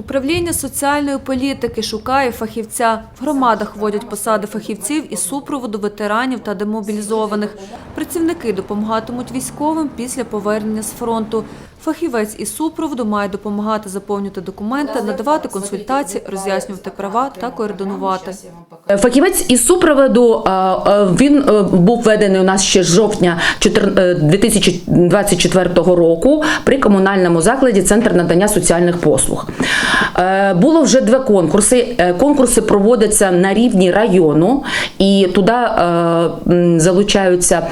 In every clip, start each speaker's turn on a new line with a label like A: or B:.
A: Управління соціальної політики шукає фахівця. В громадах вводять посади фахівців із супроводу ветеранів та демобілізованих. Працівники допомагатимуть військовим після повернення з фронту. Фахівець із супроводу має допомагати заповнювати документи, надавати консультації, роз'яснювати права та координувати.
B: Фахівець із супроводу він е, був введений у нас ще з жовтня чотир- е, 2024 року при комунальному закладі Центр надання соціальних послуг. Е, Було вже два конкурси. Е, Конкурси проводяться на рівні району, і туди е, залучаються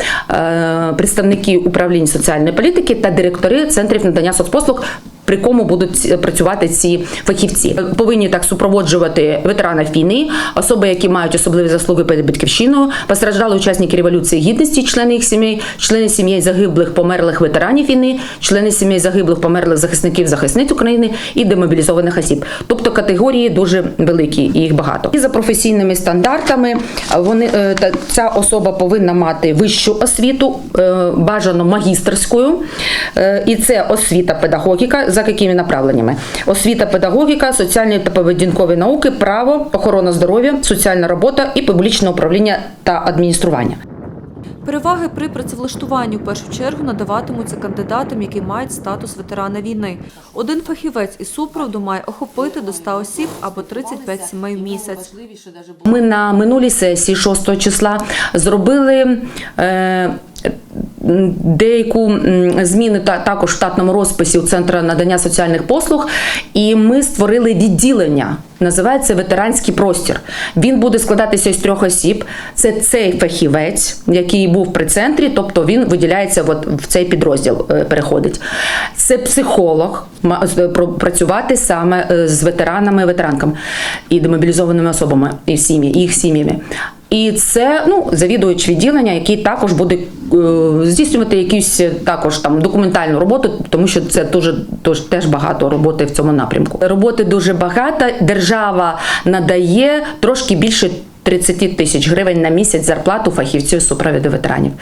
B: представники управління соціальної політики та директори центрів надання соцпослуг при кому будуть працювати ці фахівці. Повинні так супроводжувати ветеранів війни, особи, які мають особливі заслуги перед батьківщиною, постраждали учасники революції гідності, члени їх сімей, члени сімей загиблих померлих ветеранів війни, члени сімей загиблих померлих захисників захисниць України і демобілізованих осіб. Тобто категорії дуже великі, і їх багато. І за професійними стандартами вони е, ця особа повинна мати вищу освіту, е, бажано магістерською, Е, і це освіта педагогіка. За якими направленнями? Освіта педагогіка, соціальні та поведінкові науки, право, охорона здоров'я, соціальна робота і публічне управління та адміністрування.
A: Переваги при працевлаштуванні в першу чергу надаватимуться кандидатам, які мають статус ветерана війни. Один фахівець із супроводу має охопити до 100 осіб або 35 сімей в місяць.
B: Ми на минулій сесії 6 числа зробили. Е, Деяку зміни та також в штатному розписі у центру надання соціальних послуг, і ми створили відділення. Називається ветеранський простір. Він буде складатися із трьох осіб. Це цей фахівець, який був при центрі, тобто він виділяється от в цей підрозділ, е, переходить. Це психолог, ма- працювати саме е, з ветеранами, ветеранками і демобілізованими особами і сім'ї, їх сім'ями. І це ну завідувач відділення, який також буде е, здійснювати якусь е, також там документальну роботу, тому що це дуже теж багато роботи в цьому напрямку. Роботи дуже багато. Держава надає трошки більше 30 тисяч гривень на місяць зарплату фахівців з супроводу ветеранів.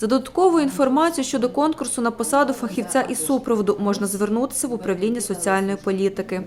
A: За додатковою інформацією щодо конкурсу на посаду фахівця із супроводу можна звернутися в управління соціальної політики.